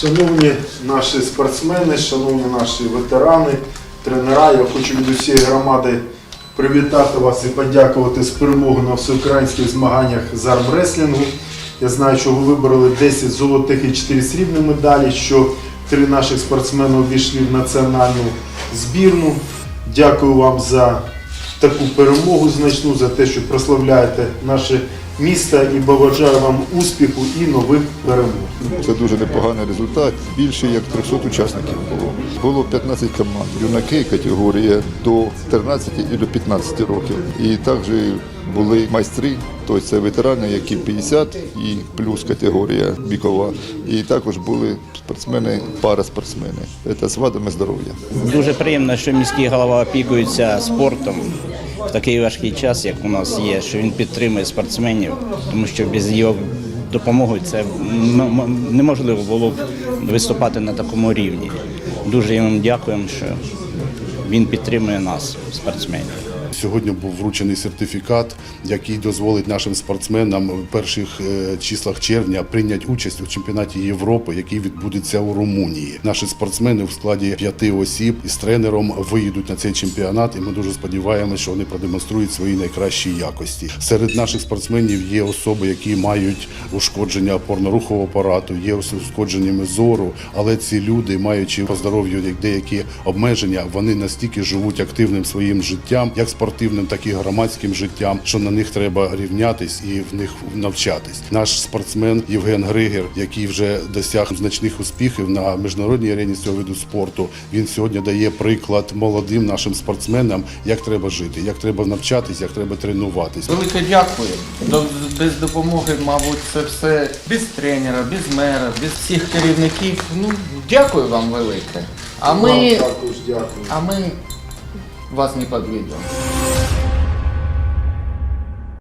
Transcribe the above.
Шановні наші спортсмени, шановні наші ветерани, тренера, я хочу від усієї громади привітати вас і подякувати з перемогою на всеукраїнських змаганнях з армреслінгу. Я знаю, що ви вибороли 10 золотих і 4 срібні медалі, що три наших спортсмени увійшли в національну збірну. Дякую вам за таку перемогу значну, за те, що прославляєте наше місто і бажаю вам успіху і нових перемог. Це дуже непоганий результат. Більше як 300 учасників було. Було 15 команд. Юнаки категорія до 13 і до 15 років. І також були майстри, тобто це ветерани, які 50 і плюс категорія вікова. І також були спортсмени, пара спортсмени. Це з вадами здоров'я. Дуже приємно, що міський голова опікується спортом в такий важкий час, як у нас є, що він підтримує спортсменів, тому що без його допомоги це неможливо було б виступати на такому рівні. Дуже йому дякуємо, що він підтримує нас, спортсменів. Сьогодні був вручений сертифікат, який дозволить нашим спортсменам в перших е, числах червня прийняти участь у чемпіонаті Європи, який відбудеться у Румунії. Наші спортсмени в складі п'яти осіб із тренером виїдуть на цей чемпіонат, і ми дуже сподіваємося, що вони продемонструють свої найкращі якості. Серед наших спортсменів є особи, які мають ушкодження опорно-рухового апарату, є ушкодженнями зору, але ці люди, маючи по здоров'ю як деякі обмеження, вони настільки живуть активним своїм життям, як спортивним, так і громадським життям, що на них треба рівнятись і в них навчатись. Наш спортсмен Євген Григер, який вже досяг значних успіхів на міжнародній арені з цього виду спорту, він сьогодні дає приклад молодим нашим спортсменам, як треба жити, як треба навчатись, як треба тренуватись. Велике дякую. Без допомоги, мабуть, це все без тренера, без мера, без всіх керівників. Ну, дякую вам велике. А Вам ми, також дякую. а ми вас не підведемо.